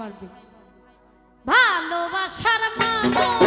বাড়বে ভালোবাসার মানুষ।